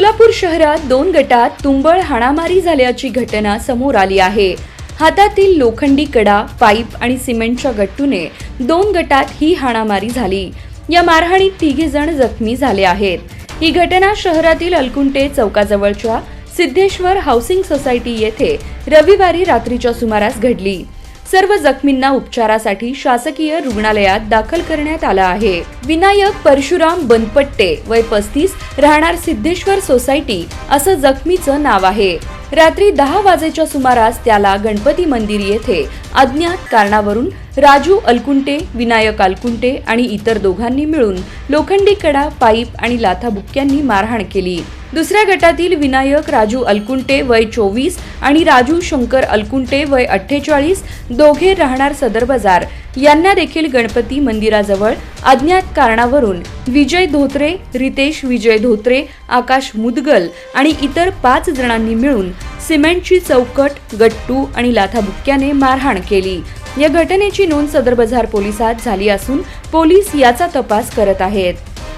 सोलापूर शहरात दोन गटात तुंबळ हाणामारी झाल्याची घटना समोर आली आहे. हातातील लोखंडी कडा पाईप आणि सिमेंटच्या गट्टूने दोन गटात ही हाणामारी झाली. या मारहाणीत तिघे जण जखमी झाले आहेत. ही घटना शहरातील अलकुंटे चौकाजवळच्या सिद्धेश्वर हाऊसिंग सोसायटी येथे रविवारी रात्रीच्या सुमारास घडली. सर्व जखमींना उपचारासाठी शासकीय रुग्णालयात दाखल करण्यात आला आहे. विनायक परशुराम बनपट्टे वय पस्तीस राहणार सिद्धेश्वर सोसायटी असं जखमीचं नाव आहे. रात्री दहा वाजेच्या सुमारास त्याला गणपती मंदिर येथे अज्ञात कारणावरून राजू अलकुंटे विनायक अलकुंटे आणि इतर दोघांनी मिळून लोखंडी कडा पाईप आणि लाथाबुक्क्यांनी मारहाण केली. दुसऱ्या गटातील विनायक राजू अलकुंटे वय चोवीस आणि राजू शंकर अलकुंटे वय अठ्ठेचाळीस दोघे राहणार सदर बाजार. यांना देखील गणपती मंदिराजवळ अज्ञात कारणावरून विजय धोत्रे रितेश विजय धोत्रे आकाश मुदगल आणि इतर पाच जणांनी मिळून सिमेंटची चौकट गट्टू आणि लाथाबुक्क्याने मारहाण केली. या घटनेची नोंद सदर बाजार पोलिसात झाली असून पोलीस याचा तपास करत आहेत.